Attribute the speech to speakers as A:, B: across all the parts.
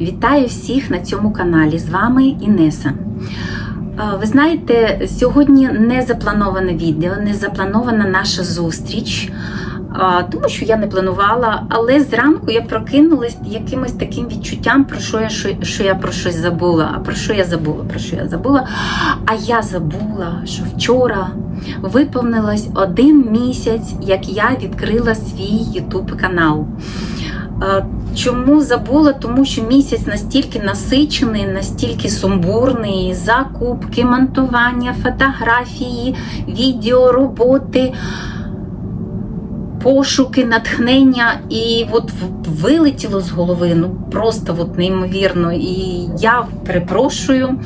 A: Вітаю всіх на цьому каналі. З вами Інеса. Ви знаєте, сьогодні не заплановане відео, не запланована наша зустріч, тому що я не планувала, але зранку я прокинулась якимось таким відчуттям, про що я, що я про щось забула. А про що я забула? Про що я забула? А я забула, що вчора виповнилось один місяць, як я відкрила свій YouTube канал. Чому забула? Тому що місяць настільки насичений, настільки сумбурний, закупки, монтування, фотографії, відео, роботи, пошуки, натхнення. І от вилетіло з голови, ну просто от неймовірно. І я перепрошую.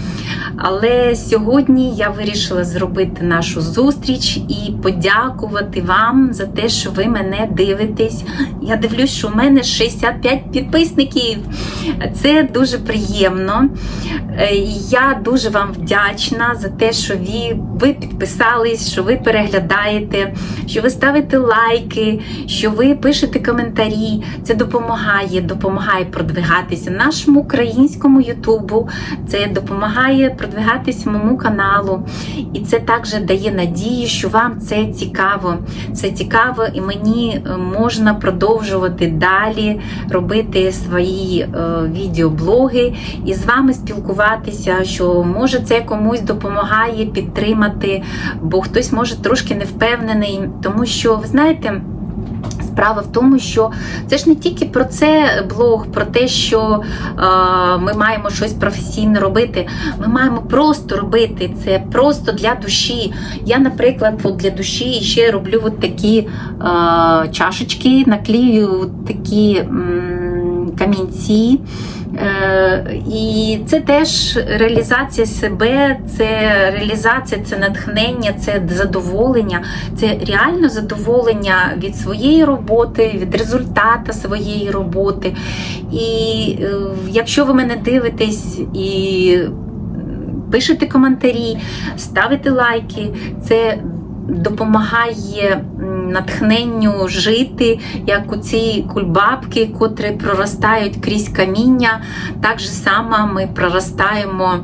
A: Але сьогодні я вирішила зробити нашу зустріч і подякувати вам за те, що ви мене дивитесь. Я дивлюсь, що у мене 65 підписників. Це дуже приємно. Е, Я дуже вам вдячна за те, що ви, ви підписались, що ви переглядаєте, що ви ставите лайки, що ви пишете коментарі. Це допомагає, допомагає продвигатися нашому українському Ютубу. Це допомагає продвигатися моєму каналу. І це також дає надію, що вам це цікаво. Це цікаво, і мені е, можна продовжувати далі робити свої е, відеоблоги і з вами спілкуватися, що може це комусь допомагає підтримати, бо хтось може трошки не впевнений, тому що ви знаєте. Справа в тому, що це ж не тільки про це блог, про те, що е, ми маємо щось професійно робити. Ми маємо просто робити це просто для душі. Я, наприклад, от для душі ще роблю от такі е, чашечки, наклею такі м, камінці. Е, І це теж реалізація себе, це реалізація, це натхнення, це задоволення, це реально задоволення від своєї роботи, від результату своєї роботи. І е, якщо ви мене дивитесь і пишете коментарі, ставите лайки, це допомагає натхненню жити, як у ці кульбабки, котрі проростають крізь каміння. Так же само ми проростаємо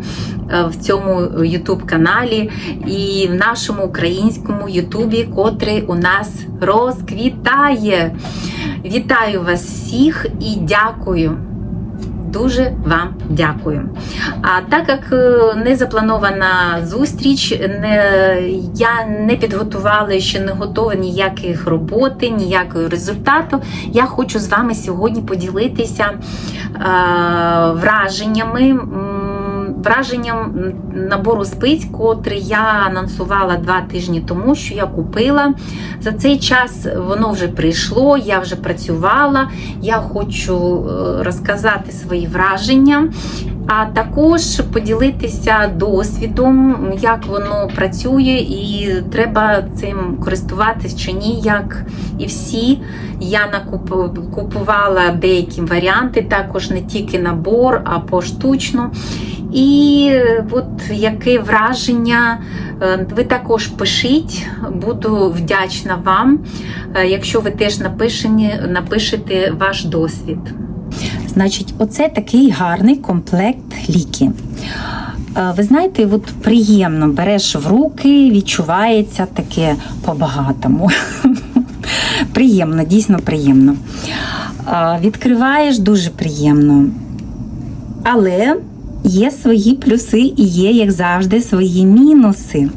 A: е, в цьому YouTube каналі і в нашому українському YouTube, котрий у нас розквітає. Вітаю вас всіх і дякую. Дуже вам дякую. А так як е, не запланована зустріч, не, я не підготувала ще не готова ніяких роботи, ніякого результату. Я хочу з вами сьогодні поділитися е, враженнями. Враженням набору спиць, котрий я анонсувала два тижні тому, що я купила. За цей час воно вже прийшло, я вже працювала. Я хочу е, розказати свої враження, а також поділитися досвідом, як воно працює, і треба цим користуватись чи ні, як і всі. Я накуп- купувала деякі варіанти, також не тільки набор, а поштучно. І от яке враження, е, ви також пишіть, буду вдячна вам, е, якщо ви теж напишете ваш досвід. Значить, оце такий гарний комплект ліки. Е, Ви знаєте, от приємно береш в руки, відчувається таке по-багатому. Приємно, дійсно приємно. Е, Відкриваєш дуже приємно. Але є свої плюси і є, як завжди, свої мінуси.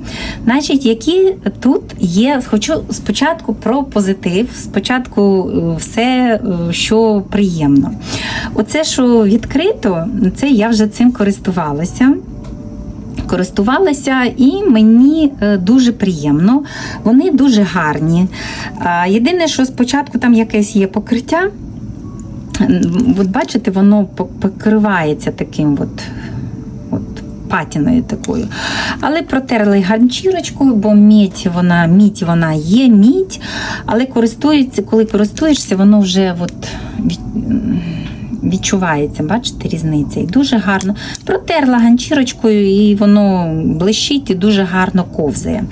A: Значить, які тут є, хочу спочатку про позитив, спочатку е, все, е, що приємно. Оце, що відкрито, це я вже цим користувалася. Користувалася і мені е, дуже приємно. Вони дуже гарні. Єдине, що спочатку там якесь є покриття. От бачите, воно покривається таким от, от патіною такою. Але протерли ганчірочкою, бо мідь вона, мідь вона є, мідь, але користується, коли користуєшся, воно вже от від, відчувається, бачите, різниця. І дуже гарно. Протерла ганчірочкою, і воно блищить і дуже гарно ковзає.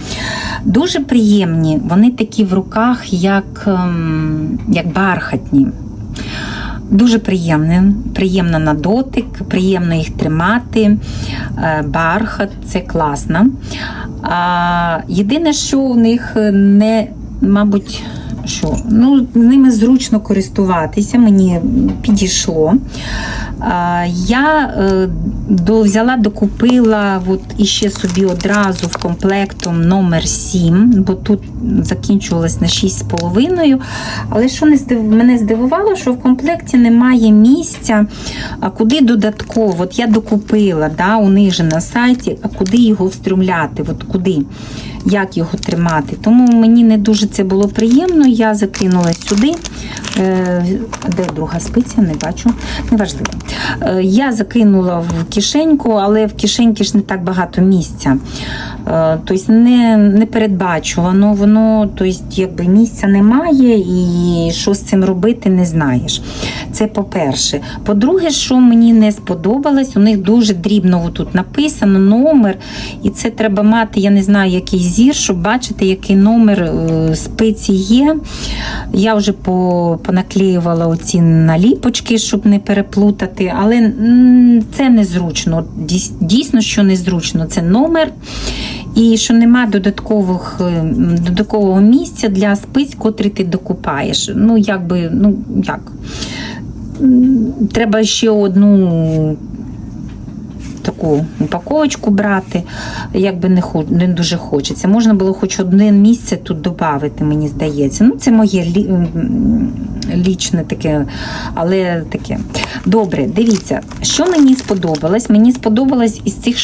A: Дуже приємні, вони такі в руках, як, ем, як бархатні. Дуже приємне, приємно на дотик, приємно їх тримати. Е, Бархат це класно. Єдине, що в них не, мабуть, що ну, ними зручно користуватися, мені підійшло. Я е, взяла, докупила от, іще собі одразу в комплектом номер 7, бо тут закінчувалось на 6,5. Але що мене здивувало, що в комплекті немає місця, а куди додатково. От я докупила, да, у них же на сайті, а куди його вструмляти, от куди, як його тримати. Тому мені не дуже це було приємно. Я закинула сюди. Е, Де друга спиця, не бачу. Неважливо. Е, Я закинула в кишеньку, але в кишеньки ж не так багато місця. Тобто не, не передбачувано, воно тобто, якби місця немає і що з цим робити, не знаєш. Це по-перше. По-друге, що мені не сподобалось, у них дуже дрібно тут написано номер, і це треба мати, я не знаю, який зір, щоб бачити, який номер е, спиці є. Я вже по, понаклеювала оці наліпочки, щоб не переплутати, але це незручно. Дійсно, що незручно. Це номер. І що нема додаткових, е, додаткового місця для спиць, котрі ти докупаєш. Ну, якби, ну як. Треба ще одну таку упаковочку брати, якби не, не дуже хочеться. Можна було хоч одне місце тут додати, мені здається. Ну, це моє лі, лічне таке, але таке. Добре, дивіться, що мені сподобалось? Мені сподобалось із цих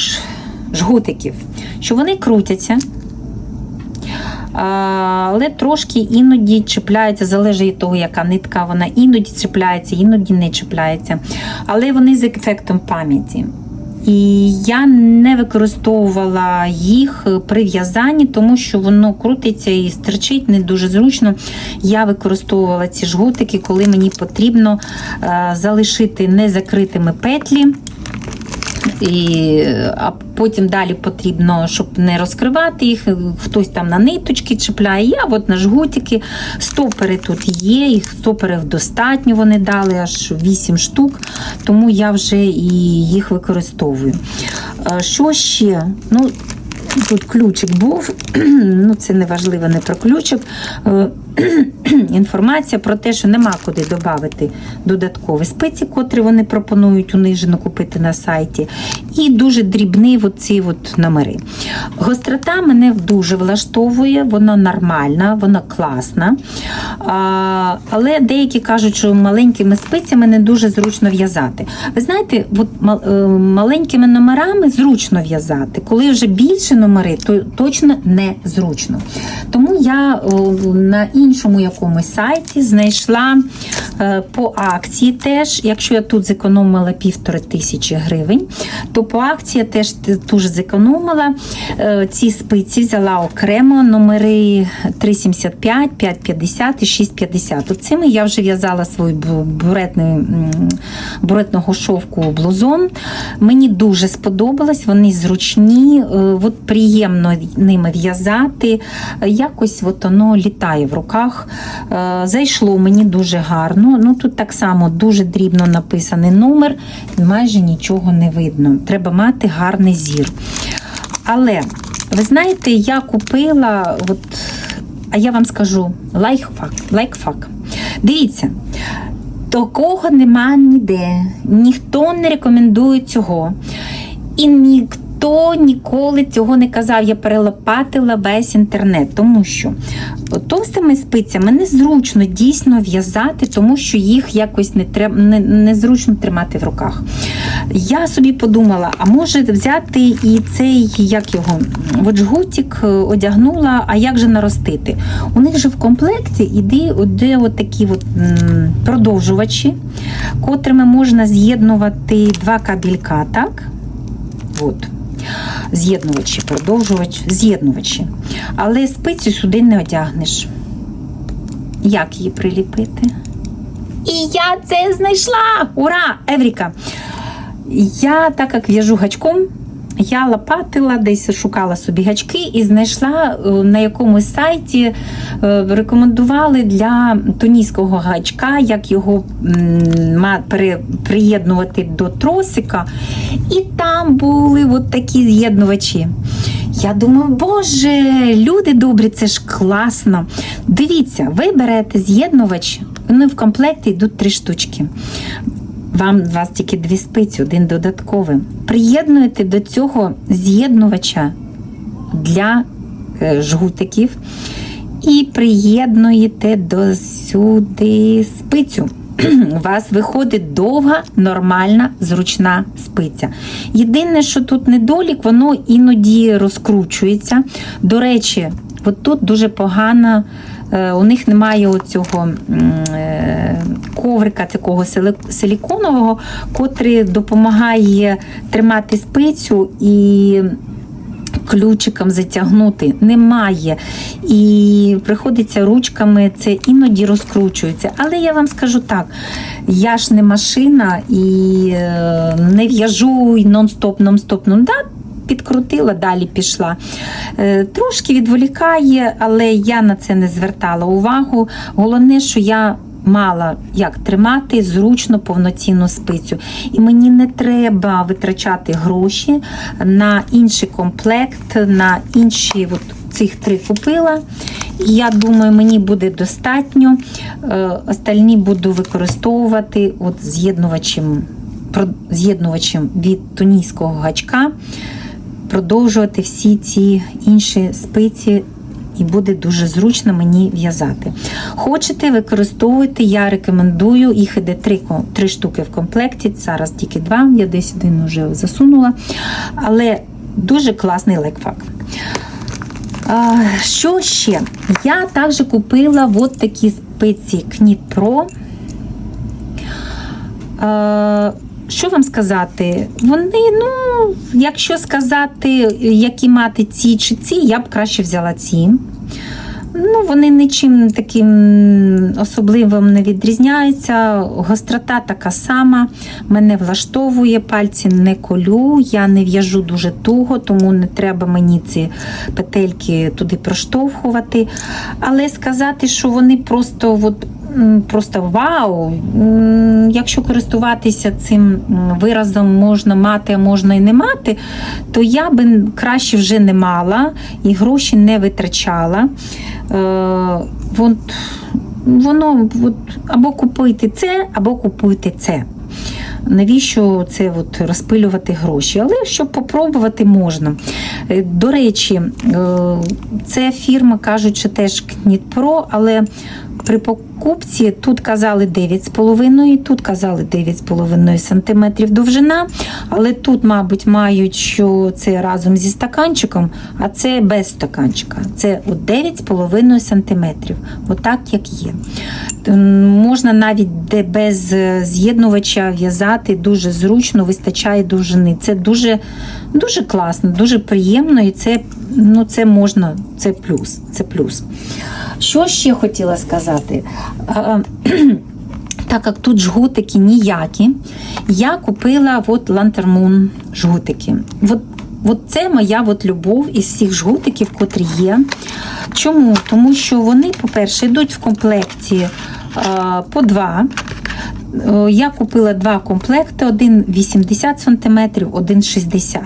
A: жгутиків, що вони крутяться. Але трошки іноді чіпляються, залежить від того, яка нитка вона іноді чіпляється, іноді не чіпляється. Але вони з ефектом пам'яті. І я не використовувала їх при в'язанні, тому що воно крутиться і стерчить не дуже зручно. Я використовувала ці жгутики, коли мені потрібно залишити незакритими петлі. І, а потім далі потрібно, щоб не розкривати їх, хтось там на ниточки чіпляє. Я от на жгутики, стопери тут є, їх стоперів достатньо вони дали, аж 8 штук, тому я вже і їх використовую. Е, Що ще? Ну, Тут ключик був, ну це не важливо, не про ключик. Інформація про те, що нема куди додати додаткові спиці, котрі вони пропонують унижено купити на сайті. І дуже дрібні от номери. Гострота мене дуже влаштовує, вона нормальна, вона класна. А, але деякі кажуть, що маленькими спицями не дуже зручно в'язати. Ви знаєте, от е, маленькими номерами зручно в'язати. Коли вже більше номери, то точно не зручно. Тому я на іншому якомусь сайті знайшла е, по акції теж, якщо я тут зекономила півтори тисячі гривень, то по акції я теж дуже зекономила. Е, Ці спиці взяла окремо номери 375, 550 і 650. От цими я вже в'язала свій бу- буретний, буретного шовку блузон. Мені дуже сподобалось, вони зручні, е, от приємно ними в'язати. Якось от воно літає в руках. Е, Зайшло мені дуже гарно. Ну Тут так само дуже дрібно написаний номер, майже нічого не видно. Треба мати гарний зір. Але ви знаєте, я купила, от, а я вам скажу лайфхак. лайфхак. Дивіться, такого нема ніде. Ніхто не рекомендує цього. І ніхто ніколи цього не казав. Я перелопатила весь інтернет, тому що товстими спицями незручно дійсно в'язати, тому що їх якось не треба не, незручно тримати в руках. Я собі подумала, а може взяти і цей, як його, от е, одягнула, а як же наростити? У них же в комплекті іде, іде от такі от, продовжувачі, котрими можна з'єднувати два кабелька, так? От. З'єднувачі, продовжувач, з'єднувачі. Але спицю сюди не одягнеш. Як її приліпити? І я це знайшла! Ура! Евріка! Я, так як в'яжу гачком, я лопатила, десь шукала собі гачки і знайшла е, на якомусь сайті, е, рекомендували для тонійського гачка, як його приєднувати до тросика. І там були от такі з'єднувачі. Я думаю, боже, люди добрі, це ж класно. Дивіться, ви берете з'єднувач, вони в комплекті йдуть три штучки. Вам у вас тільки дві спиці, один додатковий. Приєднуєте до цього з'єднувача для е, жгутиків і приєднуєте до сюди спицю. У вас виходить довга, нормальна, зручна спиця. Єдине, що тут недолік, воно іноді розкручується. До речі, от тут дуже погано. Е, У них немає оцього е, коврика такого силіконового, котрий допомагає тримати спицю і ключиком затягнути. Немає. І приходиться ручками, це іноді розкручується. Але я вам скажу так: я ж не машина і е, не в'яжу нон-стоп, нон-стоп, ну да, підкрутила, далі пішла. Е, Трошки відволікає, але я на це не звертала увагу. Головне, що я мала як тримати зручно повноцінну спицю. І мені не треба витрачати гроші на інший комплект, на інші от цих три купила. І я думаю, мені буде достатньо. Е, Остальні буду використовувати от з'єднувачем, від тунійського гачка продовжувати всі ці інші спиці. І буде дуже зручно мені в'язати. Хочете, використовуйте, я рекомендую, їх іде три, три штуки в комплекті, зараз тільки два, я десь один вже засунула. Але дуже класний лайфхак. Що ще? Я також купила от такі спиці. Е, Що вам сказати? Вони, ну, якщо сказати, які мати ці чи ці, я б краще взяла ці. Ну, вони нічим таким особливим не відрізняються. Гострота така сама. Мене влаштовує, пальці не колю, я не в'яжу дуже туго, тому не треба мені ці петельки туди проштовхувати. Але сказати, що вони просто от, просто вау. Якщо користуватися цим виразом можна мати, а можна і не мати, то я би краще вже не мала і гроші не витрачала. Е, от, воно от, або купуйте це, або купуйте це. Навіщо це от розпилювати гроші? Але щоб попробувати можна. Е, До речі, е, це фірма кажуть, що теж Pro, але при покупці тут казали 9,5, тут казали 9,5 см довжина, але тут, мабуть, мають, що це разом зі стаканчиком, а це без стаканчика. Це 9,5 см. Отак, як є. Можна навіть без е, з'єднувача в'язати дуже зручно, вистачає довжини. Це дуже, дуже класно, дуже приємно, і це, ну, це можна, це плюс. Це плюс. Що ще хотіла сказати? Так як тут жгутики ніякі, я купила от Moon жгутики. От, от це моя от любов із всіх жгутиків, котрі є. Чому? Тому що вони, по-перше, йдуть в комплекті а, по два. Е, Я купила два комплекти: один 80 см, один 60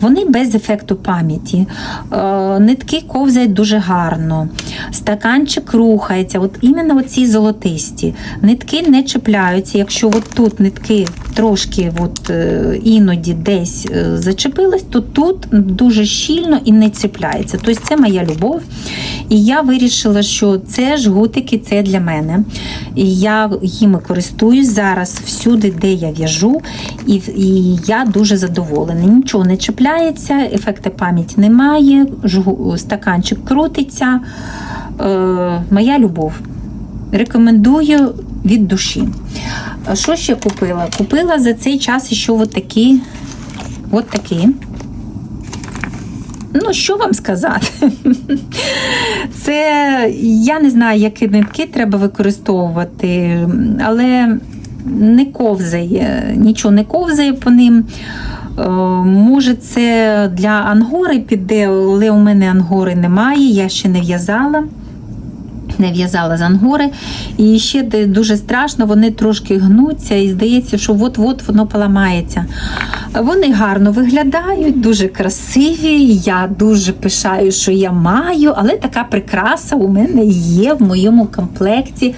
A: Вони без ефекту пам'яті. Е, Нитки ковзають дуже гарно. Стаканчик рухається. От іменно оці золотисті. Нитки не чіпляються. Якщо от тут нитки трошки от, е, іноді десь зачепились, то тут дуже щільно і не чіпляється. Тобто це моя любов. І я вирішила, що це жгутики це для мене. І я їми користуюсь зараз всюди, де я в'яжу, і, і я дуже задоволена. Нічого не чіпляється, ефекту пам'яті немає, жгу, стаканчик крутиться. Е, моя любов. Рекомендую від душі. Що ще купила? Купила за цей час ще от такі. От такі. Ну, що вам сказати? Це я не знаю, які нитки треба використовувати, але не ковзає, нічого не ковзає по ним.
B: Е, Може, це для ангори піде, але у мене ангори немає, я ще не в'язала. Не в'язала з. І ще дуже страшно, вони трошки гнуться, і здається, що от-от воно поламається. Вони гарно виглядають, дуже красиві. Я дуже пишаю, що я маю, але така прикраса у мене є в моєму комплекті,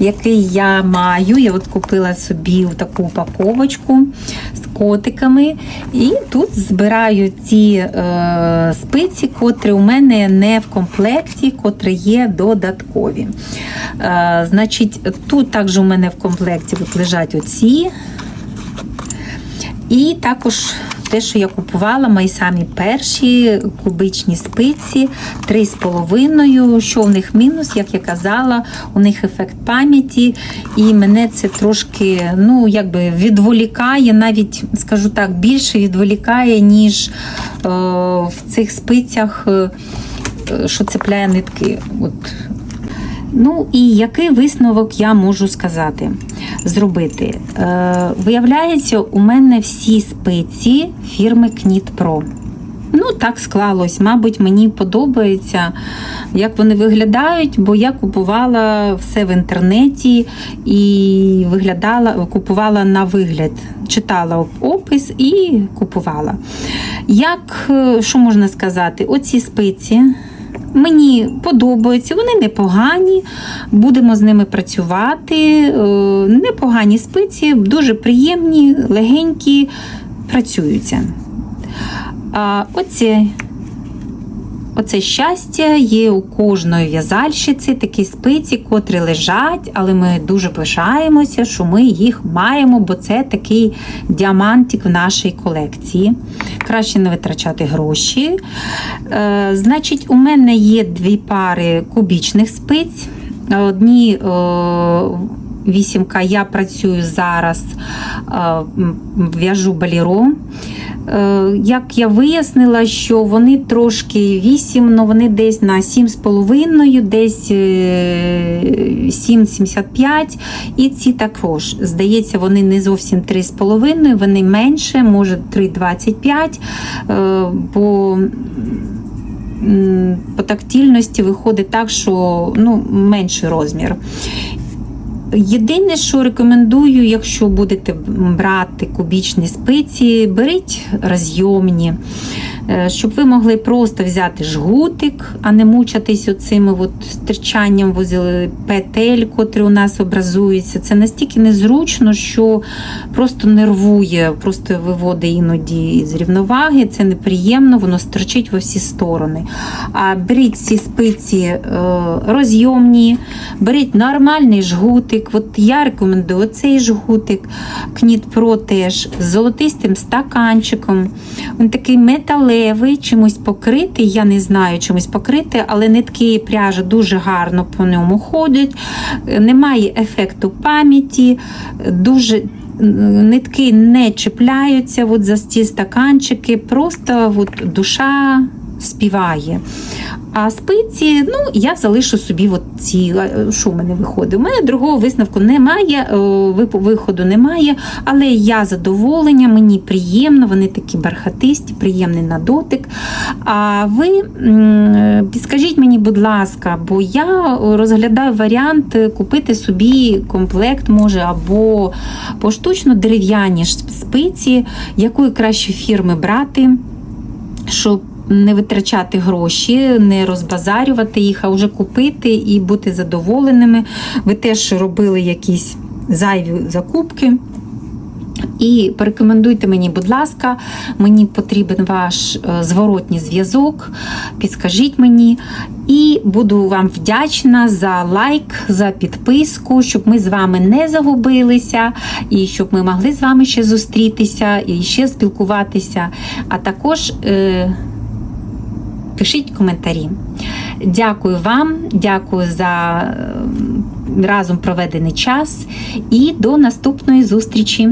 B: який я маю. Я от купила собі таку упаковочку з котиками. І тут збираю ті е, спиці, котрі у мене не в комплекті, котрі є додаткові. Е, значить, тут також у мене в комплекті лежать оці. І також те, що я купувала, мої самі перші кубичні спиці 3,5. Що в них мінус, як я казала, у них ефект пам'яті, і мене це трошки ну, якби відволікає, навіть скажу так, більше відволікає, ніж е, в цих спицях, е, що цепляє нитки. От. Ну і який висновок я можу сказати, зробити? Е, виявляється, у мене всі спиці фірми Knit Pro. Ну, так склалось. Мабуть, мені подобається, як вони виглядають, бо я купувала все в інтернеті і виглядала, купувала на вигляд. Читала опис і купувала. Як, е, що можна сказати, оці спиці. Мені подобаються, вони непогані, будемо з ними працювати. Е, Непогані спиці, дуже приємні, легенькі, працюються. А оце, оце щастя є у кожної в'язальщиці такі спиці, котрі лежать, але ми дуже пишаємося, що ми їх маємо, бо це такий діамантик в нашій колекції. Краще не витрачати гроші. Е, значить, у мене є дві пари кубічних спиць. Одні е, вісімка я працюю зараз, е, в'яжу баліро. Е, Як я вияснила, що вони трошки 8, ну вони десь на 7,5, десь е, 7,75. І ці також. Здається, вони не зовсім 3,5, вони менше, може 3,25. е, Бо по тактильності виходить так, що ну, менший розмір. Єдине, що рекомендую, якщо будете брати кубічні спиці, беріть розйомні, е, щоб ви могли просто взяти жгутик, а не мучатись оцими от стирчанням возле петель, котрі у нас образуються. Це настільки незручно, що просто нервує, просто виводить іноді з рівноваги. Це неприємно, воно стерчить во всі сторони. А беріть ці спиці е, розйомні, беріть нормальний жгутик. От я рекомендую оцей жгутик Knit Pro теж з золотистим стаканчиком. Він такий металевий, чимось покритий. Я не знаю, чимось покритий, але нитки і пряжа дуже гарно по ньому ходять. Немає ефекту пам'яті, дуже нитки не чіпляються от за ці стаканчики, просто от душа співає. А спиці, ну, я залишу собі от ці, е, що в мене виходить. У мене другого висновку немає, е, виходу немає, але я задоволення, мені приємно, вони такі бархатисті, приємний на дотик. А ви м, підскажіть мені, будь ласка, бо я розглядаю варіант купити собі комплект, може, або поштучно дерев'яні спиці, якої краще фірми брати, щоб не витрачати гроші, не розбазарювати їх, а вже купити і бути задоволеними. Ви теж робили якісь зайві закупки. І порекомендуйте мені, будь ласка, мені потрібен ваш е, зворотній зв'язок. Підскажіть мені. І буду вам вдячна за лайк, за підписку, щоб ми з вами не загубилися, і щоб ми могли з вами ще зустрітися і ще спілкуватися. А також. Е- Пишіть коментарі. Дякую вам, дякую за е, разом проведений час і до наступної зустрічі.